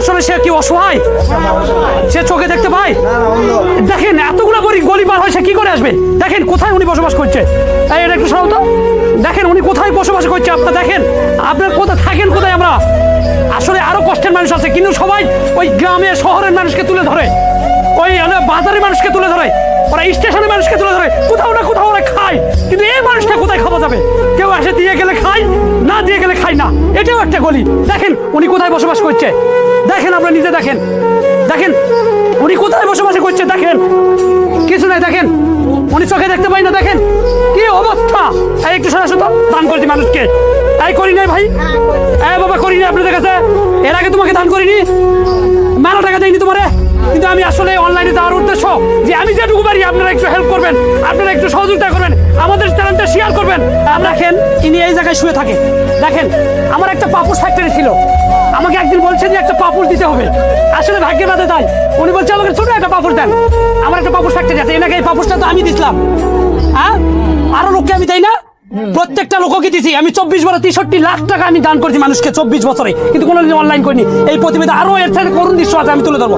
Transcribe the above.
আসলে সে কি অসহায়? সে চোখে দেখতে পায়? দেখেন, এতগুলো গলি গলি পার হয় সে কি করে আসবে? দেখেন, কোথায় উনি বসবাস করছে? এই, এটা একটু শোনাও তো। দেখেন, উনি কোথায় বসবাস করছে আপনার দেখেন? আপনার কোথায় থাকেন, কোথায় আমরা? আসলে আরও কষ্টের মানুষ আছে, কিন্তু সবাই ওই গ্রামে, শহরের মানুষকে তুলে ধরে। ওই বাজারের মানুষকে তুলে ধরে। ওরা স্টেশনের মানুষকে তুলে ধরে। কোথাও না কোথাও ওরা খায়। কিন্তু এই মানুষটা কোথায় খাওয়া যাবে? কেউ এসে দিয়ে গেলে খায়? না, দিয়ে গেলে খায় না। এটাও একটা গলি। দেখেন, উনি কোথায় বসবাস করছে? দেখেন আপনারা নিজে দেখেন। দেখেন, উনি কোথায় বসবাস করছে দেখেন। কিছু নাই, দেখেন। উনি চোখে দেখতে পাই না, দেখেন। কি অবস্থা? এই একটু শুধু দান করছি মানুষকে। এই করি নাই ভাই। এই বাবা, করি নাই আপনাদের কাছে। এর আগে তোমাকে দান করিনি। মেলা টাকা দেয়নি তোমারে। কিন্তু আমি আসলে অনলাইনে যাওয়ার উদ্দেশ্য যে আমি যেটুকু পারি আপনারা একটু হেল্প করবেন। আপনারা একটু সহযোগিতা করবেন। আমাদের চ্যানেলটা শেয়ার করবেন। দেখেন ইনি এই জায়গায় শুয়ে থাকে। দেখেন, আমার একটা পাপুস ফ্যাক্টরি ছিল। আমাকে একদিন বলছে যে একটা পাপুর দিতে হবে। আসলে ভাগ্যের বাদে তাই। উনি বলছে, আমাকে ছোট একটা পাপুর দেন। আমার একটা পাপুর ফ্যাক্টরি আছে, এনাকে এই পাপুরটা তো আমি দিছিলাম। হ্যাঁ? আরও লোককে আমি তাই না? প্রত্যেকটা লোককে দিছি। আমি চব্বিশ বছর তেষট্টি লাখ টাকা আমি দান করছি মানুষকে চব্বিশ বছরে। কিন্তু কোনো অনলাইন করিনি। এই প্রতিবেদন আরও এর সাথে করুন দৃশ্য আছে, আমি তুলে ধরবো।